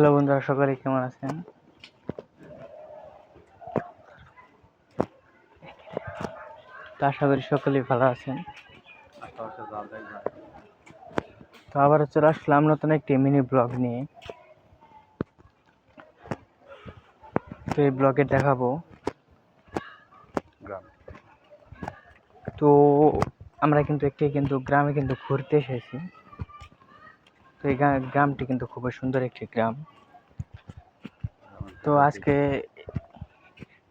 Hello বন্ধুরা সকলে কেমন আছেন? তো আশা করি সকলেই ভালো আছেন। তো আবার চলে আসলাম নতুন একটি মিনি ব্লগ নিয়ে। তো এই ব্লগে দেখাবো। তো আমরা কিন্তু একটি কিন্তু গ্রামে কিন্তু ঘুরতে এসেছি। তো এই গ্রামটি কিন্তু খুবই সুন্দর একটি গ্রাম। তো আজকে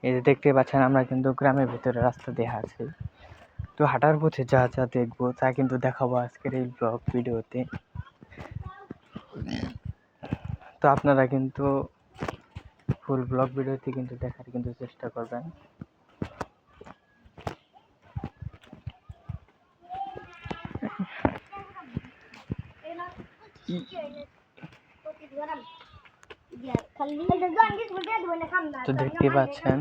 এই যে দেখতে পাচ্ছেন, আমরা কিন্তু গ্রামের ভিতরে রাস্তা দিয়ে আছি তো হাঁটার পথে যা যা দেখব তা কিন্তু দেখাবো আজকের এই ব্লগ ভিডিওতে। তো আপনারা কিন্তু ফুল ব্লগ ভিডিওতে কিন্তু দেখার কিন্তু চেষ্টা করবেন। তো দেখতে পাচ্ছেন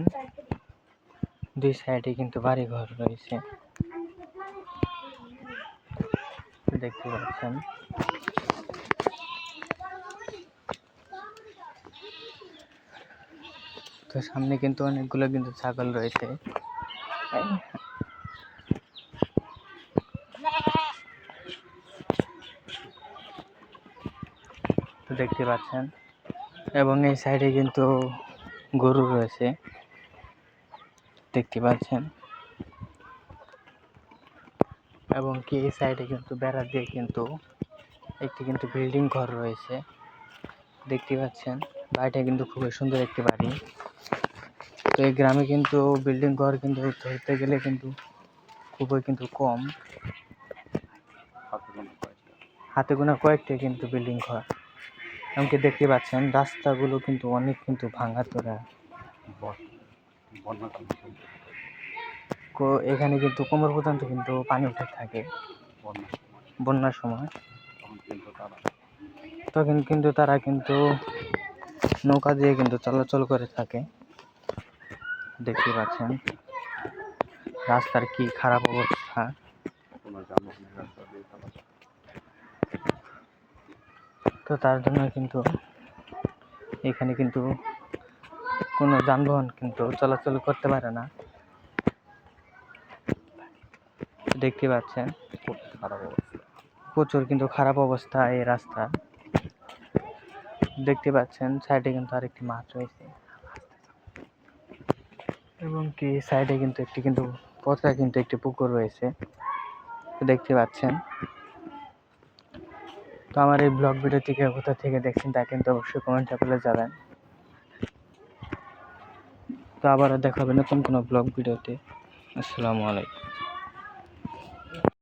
দুই সাইডে কিন্তু বাড়ি ঘর রয়েছে তো দেখতে পাচ্ছেন তো সামনে কিন্তু অনেকগুলো কিন্তু ছাগল রয়েছে দেখতে পাচ্ছেন। এবং এই সাইডে কিন্তু গরু রয়েছে। দেখতে পাচ্ছেন। এবং কি এই সাইডে কিন্তু বেড়া দিয়ে কিন্তু একটি কিন্তু বিল্ডিং ঘর রয়েছে। দেখতে পাচ্ছেন। বাড়িটা কিন্তু খুবই সুন্দর একটি বাড়ি। তো এই গ্রামে কিন্তু বিল্ডিং ঘর কিন্তু ধরতে গেলে কিন্তু খুবই কিন্তু কম। হাতে গোনা কয়েকটি। কিন্তু বিল্ডিং ঘর। এমনকি দেখতে পাচ্ছেন, রাস্তাগুলো কিন্তু অনেক কিন্তু ভাঙা তোরা। এখানে কিন্তু কোমর পর্যন্ত কিন্তু পানি উঠে থাকে। বন্যার সময়। তখন কিন্তু তারা কিন্তু নৌকা দিয়ে কিন্তু চলাচল করে থাকে। দেখতে পাচ্ছেন, রাস্তার কি খারাপ অবস্থা। তো তার জন্য কিন্তু এখানে কিন্তু কোনো যানবাহন কিন্তু চলাচল করতে পারে না। দেখতে পাচ্ছেন, প্রচুর কিন্তু খারাপ অবস্থা এই রাস্তা। দেখতে পাচ্ছেন, সাইডে কিন্তু আরেকটি মাঠ রয়েছে। এবং কি সাইডে কিন্তু একটি কিন্তু পথে কিন্তু একটি পুকুর রয়েছে। দেখতে পাচ্ছেন তো আমার এই ব্লগ ভিডিও থেকে কোথা থেকে দেখছেন তা কিন্তু অবশ্যই কমেন্টে বলে যাবেন তো আবারও দেখা হবে নতুন কোনো ব্লগ ভিডিওতে আসসালামু আলাইকুম।